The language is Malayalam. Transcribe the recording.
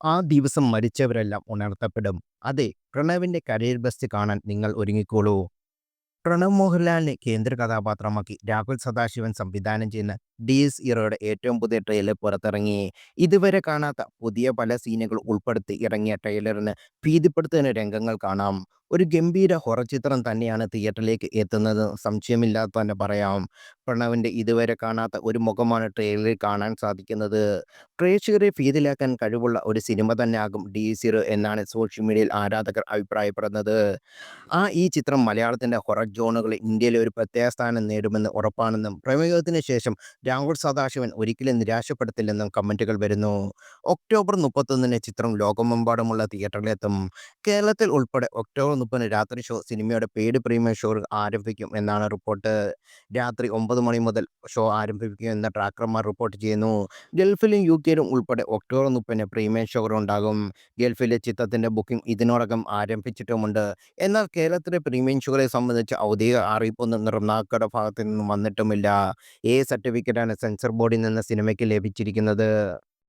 ആ ദിവസം മരിച്ചവരെല്ലാം ഉണർത്തപ്പെടും. അതെ, പ്രണവിന്റെ കരിയർ ബെസ്റ്റ് കാണാൻ നിങ്ങൾ ഒരുങ്ങിക്കോളൂ. പ്രണവ് മോഹൻലാലിനെ കേന്ദ്ര കഥാപാത്രമാക്കി രാഹുൽ സദാശിവൻ സംവിധാനം ചെയ്യുന്ന ഡിഎസ് ഇറോയുടെ ഏറ്റവും പുതിയ ട്രെയിലർ പുറത്തിറങ്ങി. ഇതുവരെ കാണാത്ത പുതിയ പല സീനുകൾ ഉൾപ്പെടുത്തി ഇറങ്ങിയ ട്രെയിലറിന് ഭീതിപ്പെടുത്തുന്ന രംഗങ്ങൾ കാണാം. ഒരു ഗംഭീര ഹൊറ ചിത്രം തന്നെയാണ് തിയേറ്ററിലേക്ക് എത്തുന്നത് സംശയമില്ലാതെ തന്നെ പറയാം. പ്രണവിന്റെ ഇതുവരെ കാണാത്ത ഒരു മുഖമാണ് ട്രെയിലറിൽ കാണാൻ സാധിക്കുന്നത്. പ്രേക്ഷകരെ ഫീതിലാക്കാൻ കഴിവുള്ള ഒരു സിനിമ തന്നെ ആകും ഡി സിറോ എന്നാണ് സോഷ്യൽ മീഡിയയിൽ ആരാധകർ അഭിപ്രായപ്പെടുന്നത്. ആ ഈ ചിത്രം മലയാളത്തിന്റെ ഹൊറർ ജോണുകളിൽ ഇന്ത്യയിൽ ഒരു പ്രത്യേക സ്ഥാനം നേടുമെന്ന് ഉറപ്പാണെന്നും പ്രമേയത്തിന് ശേഷം രാഹുൽ സദാശിവൻ ഒരിക്കലും നിരാശപ്പെടുത്തില്ലെന്നും കമന്റുകൾ വരുന്നു. ഒക്ടോബർ മുപ്പത്തൊന്നിന് ചിത്രം ലോകമെമ്പാടുമുള്ള തിയേറ്ററിലെത്തും. കേരളത്തിൽ ഉൾപ്പെടെ ഒക്ടോബർ മുപ്പതിന് രാത്രി ഷോ സിനിമയുടെ പെയ്ഡ് പ്രീമിയർ ഷോ ആരംഭിക്കും എന്നാണ് റിപ്പോർട്ട്. രാത്രി ഒമ്പത് മണി മുതൽ ഷോ ആരംഭിക്കും ആരംഭിക്കുമെന്ന് ട്രാക്കർമാർ റിപ്പോർട്ട് ചെയ്യുന്നു. ഗൾഫിലും യു കെയിലും ഉൾപ്പെടെ ഒക്ടോബർ മുപ്പതിന് പ്രീമിയർ ഷോകൾ ഉണ്ടാകും. ഗൾഫിലെ ചിത്രത്തിന്റെ ബുക്കിംഗ് ഇതിനോടകം ആരംഭിച്ചിട്ടുമുണ്ട്. എന്നാൽ കേരളത്തിലെ പ്രീമിയർ ഷോകളെ സംബന്ധിച്ച് ഔദ്യോഗിക അറിയിപ്പൊന്നും നിർമ്മാതാക്കളുടെ ഭാഗത്തു നിന്നും വന്നിട്ടുമില്ല. ഏ സർട്ടിഫിക്കറ്റാണ് സെൻസർ ബോർഡിൽ നിന്ന് സിനിമയ്ക്ക് ലഭിച്ചിരിക്കുന്നത്.